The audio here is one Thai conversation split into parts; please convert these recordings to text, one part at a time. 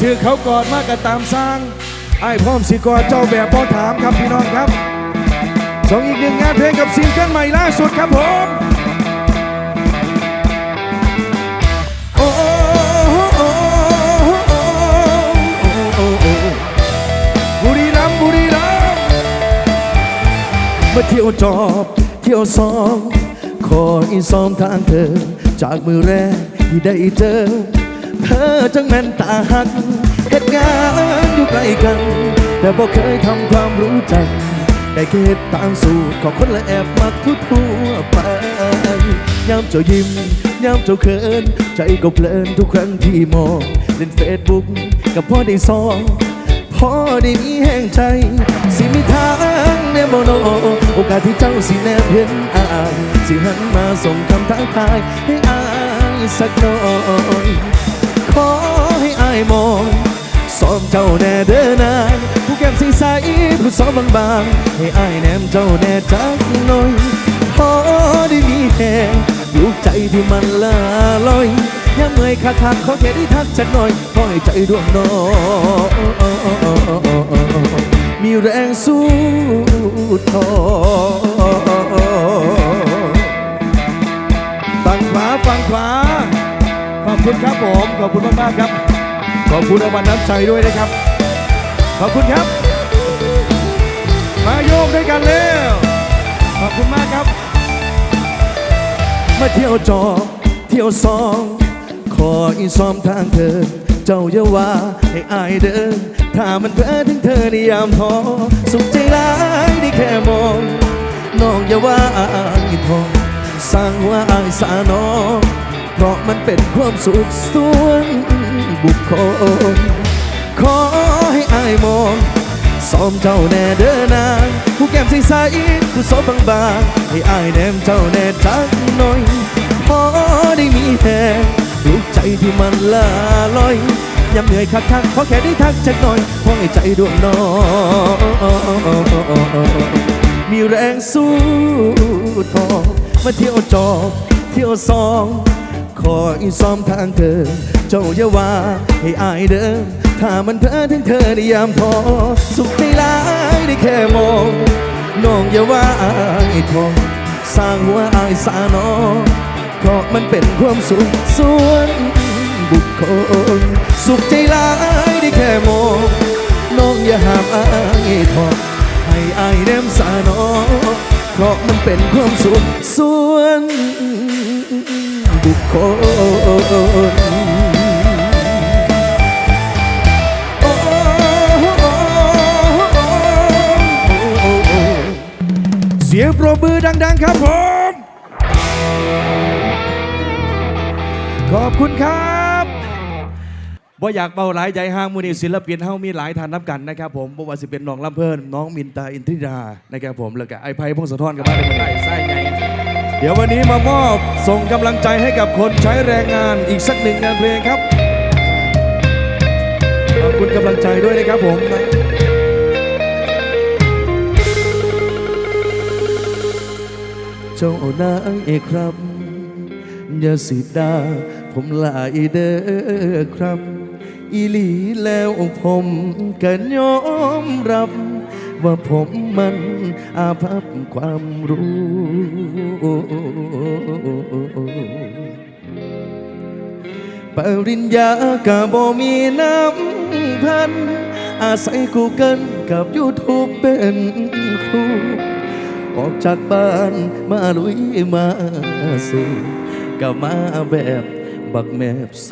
ถือเขากอดมากก็ตามสร้างไอ้พร้อมสิกอดเจ้าแบบพอถามครับพี่น้องครับส่งอีกหนึ่งงานเพลงกับซิงเกิลใหม่ล่าสุดครับผมโอ้โอ้โอ้โอ้บุรีรัมบุรีรัมมาเที่ยวจอบเที่ยวซองขออีซ้อมทางเธอ จากมือแรกที่ได้เจอ เธอจังแม่นตาหักเหตุงานอยู่ใกล้กัน แต่บอเคยทำความรู้จัก ได้แค่เฮ็ดตามสูตรของคนละแอบมักทุกทั่วไปยามเจ้ายิ้มยามเจ้าเขิน ใจก็เพลินทุกครั้งที่มอง เล่นเฟซบุ๊กกับพ่อได้ซองพ่อได้มีแห่งใจ สิมีทางแนโมโนโอกาสที่เจ้าสิแนบเห็นอาย สิหันมาส่งคำทักทายให้อายสักหน่อย ขอให้อายมองซ้อมเจ้าแน่เด้อนางผู้แก้มสีใสผู้ซ้อมบางๆ ให้อายแนมเจ้าแน่จักหน่อยพอได้มีแหงลูกใจที่มันละลอยยังเมื่อยคักๆขอแค่ได้ทักจักหน่อยขอให้ใจดวงน้อยมีแรงสู้ทอ คุณครับผม ขอบคุณมากๆครับ ขอบคุณรางวัลน้ำใจด้วยนะครับ ขอบคุณครับ มาโยกด้วยกันเร็วขอบคุณมากครับ มาเที่ยวจอเที่ยวซอง ขออีซ้อมทางเธอ เจ้าอย่าว่าให้อายเดิน ถ้ามันเพ้อถึงเธอในยามท้อสุขใจร้ายได้แค่มองน้องอย่าว่าอายทองสร้างว่าอายสาน้อง ราะมันเป็นความสุขส่วนบุคคล ขอให้อายมองซ้อมเจ้าแน่เด้อนางผู้แก้มใสๆผู้โซบางๆให้อายแนมเจ้าแน่จักหน่อยพอได้มีแหงลูกใจที่มันละลอยยามเหนื่อยคักๆขอแค่ได้ทักจักหน่อยพอให้ใจดวงน้อยมีแรงสู้ทอมาเที่ยวจอบเที่ยวซอง ขออีซ้อมทางเธอ เจ้าอย่าว่าให้อายเดินถ้ามันเพ้อถึงเธอในยามพอ สุขใจร้ายได้แค่มองน้องอย่าว่าอายทองสร้างหัวอายสาน้องเพราะมันเป็นความสุขส่วนบุคคล สุขใจร้ายได้แค่มองน้องอย่าห้ามอายทองให้อายเดิมสาน้องเพราะมันเป็นความสุขส่วน คคลโอ้โอ้โอ้โอ้เสียงปรบมือดัง ๆ ครับผม ขอบคุณครับบ่อยากเบาหลายใจห้างมูนีศิลปินเฮามีหลายท่านนับกันนะครับผมบ่ว่าสิเป็นน้องลำเพิ่นน้องมินตาอินทิรานะครับผมแล้วก็ไอ้ไผ่พงศธรกับบ้านในวันนี้ไส้ไงเดี๋ยววันนี้มามอบส่งกำลังใจให้กับคนใช้แรงงานอีกสักหนึ่งงานเพลงครับ ขอบคุณกำลังใจด้วยนะครับผมเจ้านางเอกครับ อย่าสิดา ผมลายเด้อครับ อีหลีแล้วผมก็ยอมรับ ว่าผมมัน อาภัพความรู้ ปริญญากะบ่มีน้ำพัน อาศัยกูเกิลกับ YouTube เป็นครูออกจากบ้านมาลุยมาสู่ก็มาแบบบักแมบโซ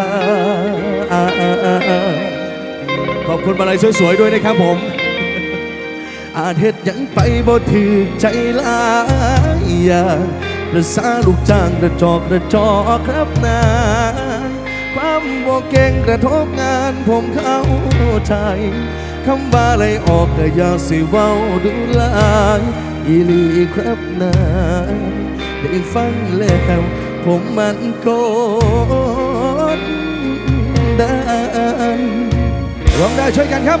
ตา ขอบคุณมาลัยสวยๆด้วยนะครับผม อาจเหตุยังไปบ่ถือใจหลายอย่างประสาลูกจ้างกระจอกกระจอกครับนายความบ่เก่งกระทบงานผมเข้าใจคำว่าอะไรออกก็อย่าสิเว้าดูลายอีลีครับนายได้ฟังแล้วผมมันโกดดันร้องได้ช่วยกันครับ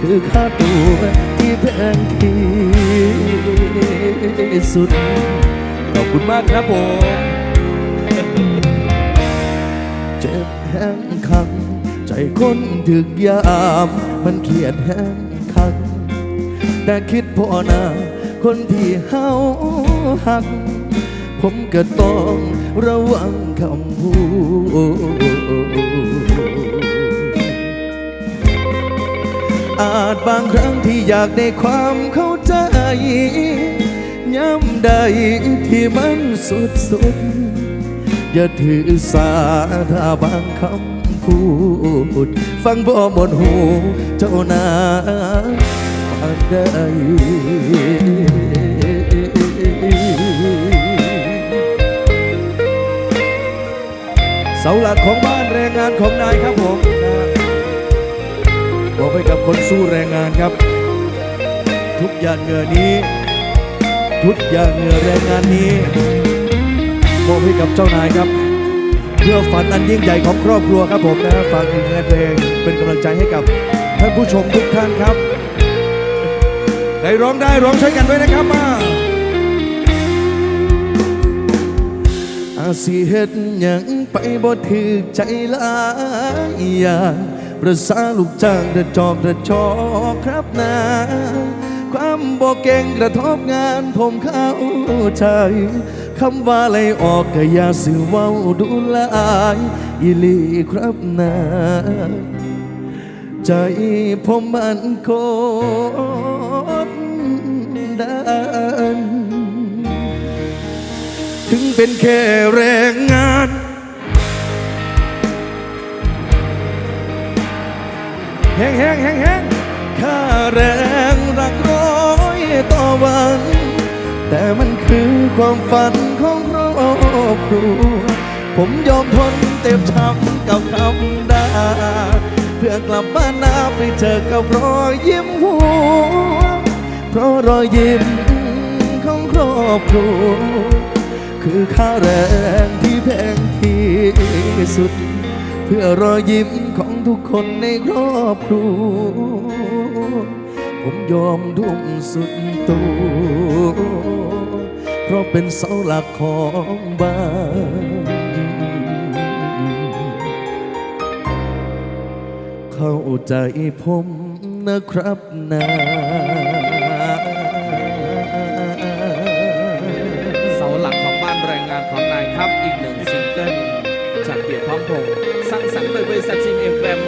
คือค่าตัวที่แพงที่สุด ขอบคุณมากครับผม เจ็บแห้งคังใจคนถึกยาม มันเครียดแห้งคังแต่คิดพอนาคนที่เฮาหัก ผมก็ต้องระวังคำพูด อาจบางครั้งที่อยากได้ความเข้าใจ ย้ำใดที่มันสุดสุดๆอย่าถือสาถ้าบางคำพูด ฟังบ่หมดหูเจ้านาปานใดเสาหลักของบ้านแรงงานของนายครับผม บอกให้กับคนสู้แรงงานครับ ทุกอย่างเหงื่อนี้ ทุกอย่างเหงื่อแรงงานนี้มอบให้กับเจ้านายครับ เพื่อฝันอันยิ่งใหญ่ของครอบครัวครับผมนะฝากถึงงานเพลงเป็นกำลังใจให้กับท่านผู้ชมทุกท่านครับใครร้องได้ร้องช่วยกันด้วยนะครับมาอาสิเฮ็ดหยังไปบ่ถือใจหลายอย่าง ประสาลูกจ้างกระจอกกระจอครับนาความบ่เก่งกระทบงานผมเข้าใจคำว่าไลออกก็อย่าสื่อว้าดูลายอีหลีครับนาใจผมมันโคตรดันถึงเป็นแค่แรงงาน แหงแหงแหงแหงค่าแรงหลักร้อยต่อวัน แต่มันคือความฝันของครอบครัว ผมยอมทนเต็มช้ำกับคำด่าเพื่อกลับบ้านนาไปเจอกับรอยยิ้มหัว เพราะรอยยิ้มของครอบครัว คือค่าแรงที่แพงที่สุด เพื่อรอยยิ้ม ทุกคนในครอบครัว ผมยอมทุ่มสุดตัว เพราะเป็นเสาหลักของบ้าน เข้าใจผมนะครับนา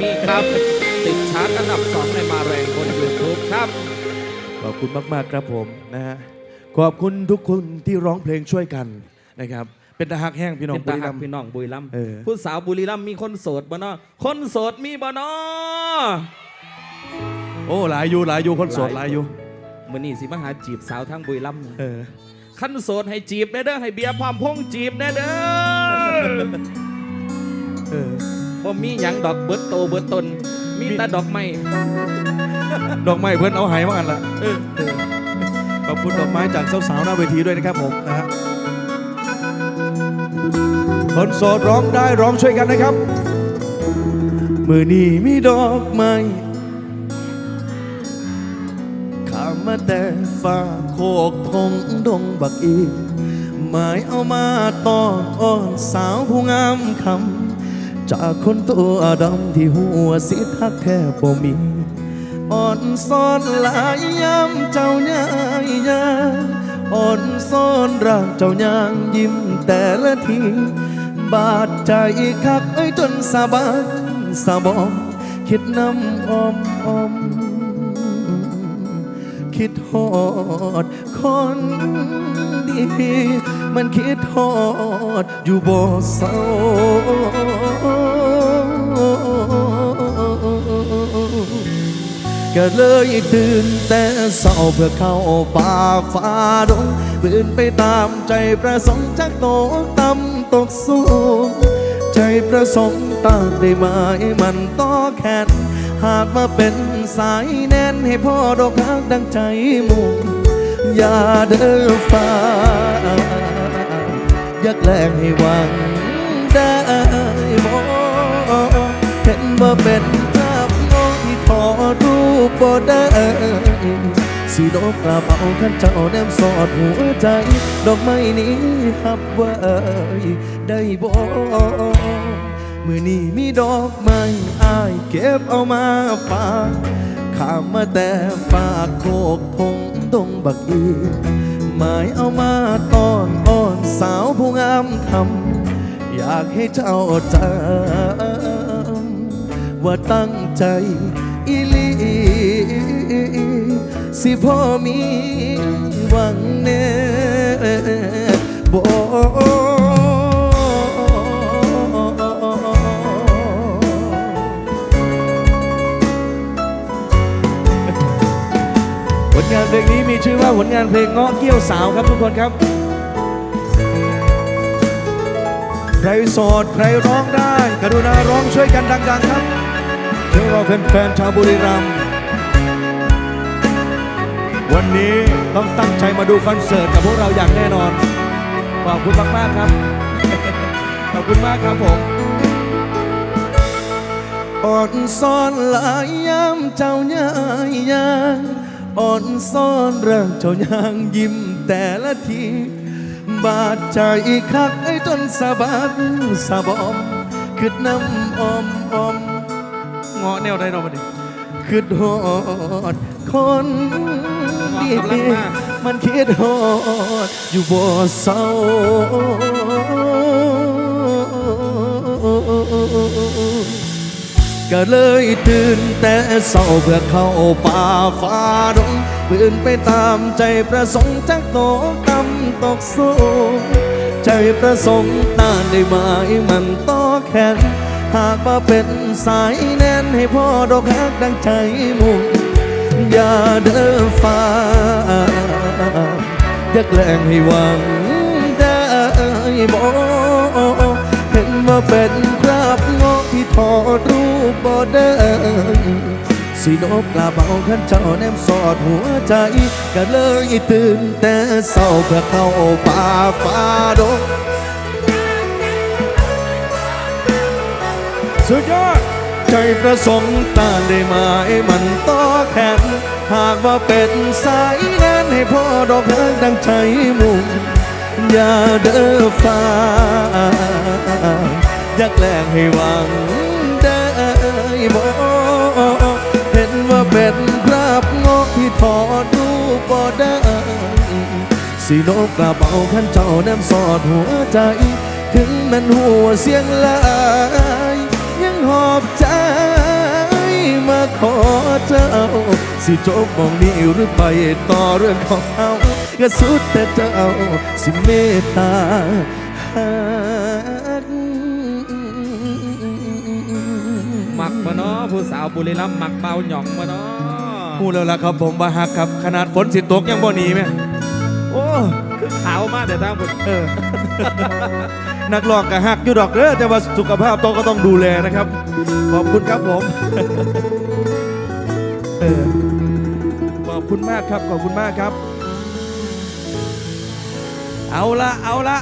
มแกรมมี่ครับ ติดชาร์ตอันดับสองในมาแรงบน YouTube ครับ ขอบคุณมากๆครับผมนะฮะขอบคุณทุกคนที่ร้องเพลงช่วยกันนะครับ เป็นตาหักแห้งพี่น้องเป็นตาหักบุรีรัมย์ พี่น้องบุรีรัมย์เออ ผู้สาวบุรีรัมย์มีคนโสดบ่เนาะคนโสดมีบ่เนาะโอ้หลายอยู่หลายอยู่คนโสดหลายอยู่มื้อนี้สิมาหาจีบสาวทางบุรีรัมย์เออคันโสดให้จีบแน่เด้อให้เบียร์พร้อมพงษ์จีบแน่เด้อเออ บ่มีหยังดอกเบิดโตเบิดตน มีแต่ดอกไม้ดอกไม้เพื่อนเอาใหายมากันละเออเออขอบคุณดอกไม้จากสาวๆหน้าเวทีด้วยนะครับผมนะฮะคนโสดร้องได้ร้องช่วยกันนะครับมือนี้มีดอกไม้ข้ามมาแต่ฟ้าโคกพงดงบักอีหมายเอามาตอนอ่อนสาวผู้งามคำ จากคนตัวดำที่หัวสิทักแค่บ่มีอ่อนซ่อนหลายยามเจ้าย่ายยางอ่อนซ่อนร่างเจ้าย่างยิ้มแต่ละที บาดใจคักเอ้ยจนสาบานสาบอมคิดน้ำอมอมคิดฮอดคนดี มันคิดฮอดอยู่บ่เศร้าก็เลยตื่นแต่เศร้าเพื่อเข้าป่าฝ่าดงปืนไปตามใจประสงค์จากโตต่ำตกสูง ใจประสงค์ตั้งได้ไหมมันต่อแขนหากมาเป็นสายแน่นให้พ่อดอกฮักดังใจมุ่งอย่าเด้อฟ้า ยากแลกให้หวังได้บ่เห็นว่าเป็นภาพน้องที่พอรูปบ่ได้สีดอกกระเป๋าขันเจ้าแนมสอดหัวใจ ดอกไม้นี้หับไว้ได้บ่มือนี้มีดอกไม้อายเก็บเอามาฝากข้ามมาแต่ฝากโคกพงดงบักอีหมายเอามาตอน สาวผู้งามทำอยากให้เจ้าจำว่าตั้งใจอีลีสิพ่อมีหวังแน่บ่ผลงานเพลงนี้มีชื่อว่าผลงานเพลงเงาะเกี้ยวสาวครับทุกคนครับ ใครโสดใครร้องได้ กรุณาร้องช่วยกันดัง ๆ ครับเชื่อว่าแฟนๆชาวบุรีรัมย์วันนี้ต้องตั้งใจมาดูคอนเสิร์ตกับพวกเราอย่างแน่นอน ขอบคุณมาก ๆ ครับ ขอบคุณมากครับผมอ่อนซ่อนหลายยามเจ้าย่ายางอ่อนซ่อนเรื่องเจ้ายางยิ้มแต่ละที บาดใจคักไอ้จนสะบัดสะบอมคืดน้ำอมอมเงาะแนวใดเนาะบัดนี้คิดฮอดคนดีกำลังมามันคิดฮอดอยู่บ่เศร้าก็เลยตื่นแต่เศร้าเพื่อเข้าป่าฟ้าดง ปืนไปตามใจประสงค์จากโตต่ำตกสูง ใจประสงค์ตาได้ไหมมันต่อแขน หากว่าเป็นสายแน่นให้พ่อดอกฮักดังใจมุ่งอย่าเด้อฟ้าอยากแกล้งให้หวังได้บ่เห็นว่าเป็นคราบงอกที่ถอรูปบ่ได้ สีนกกระเบาขันเจ้าแนมสอดหัวใจก็เลยตื่นแต่เศร้าเพื่อเข้าป่าฟ้าดงสุดยอดใจประสงค์ตาได้ไหมมันต่อแขนหากว่าเป็นสายแนนให้พ่อดอกฮักดังใจมุ่งอย่าเด้อฟ้าอยากแกล้งให้หวังได้บ่เห็นว่า เป็นคราบงอกที่ถอดรูปบ่ได้สีนกกระเป๋าขันเจ้าแนมสอดหัวใจ ถึงมันหัวเสียงลายยังหอบใจมาขอเจ้า สิจบมองนี้หรือไปต่อเรื่องของเขาก็สุดแต่เจ้าสิเมตตา ผู้สาวบุรีรัมย์มักเบาหย่องมาเนาะพูดแล้วล่ะครับผมว่าหักครับขนาดฝนสิตกยังบ่หนีไหมโอ้ขาวมากแต่ทางผมเออ นักร้องก็หักอยู่ดอกเด้อแต่ว่าสุขภาพต้องก็ต้องดูแลนะครับ ขอบคุณครับผมเออขอบคุณมากครับขอบคุณมากครับ เอาละเอาละ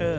เออ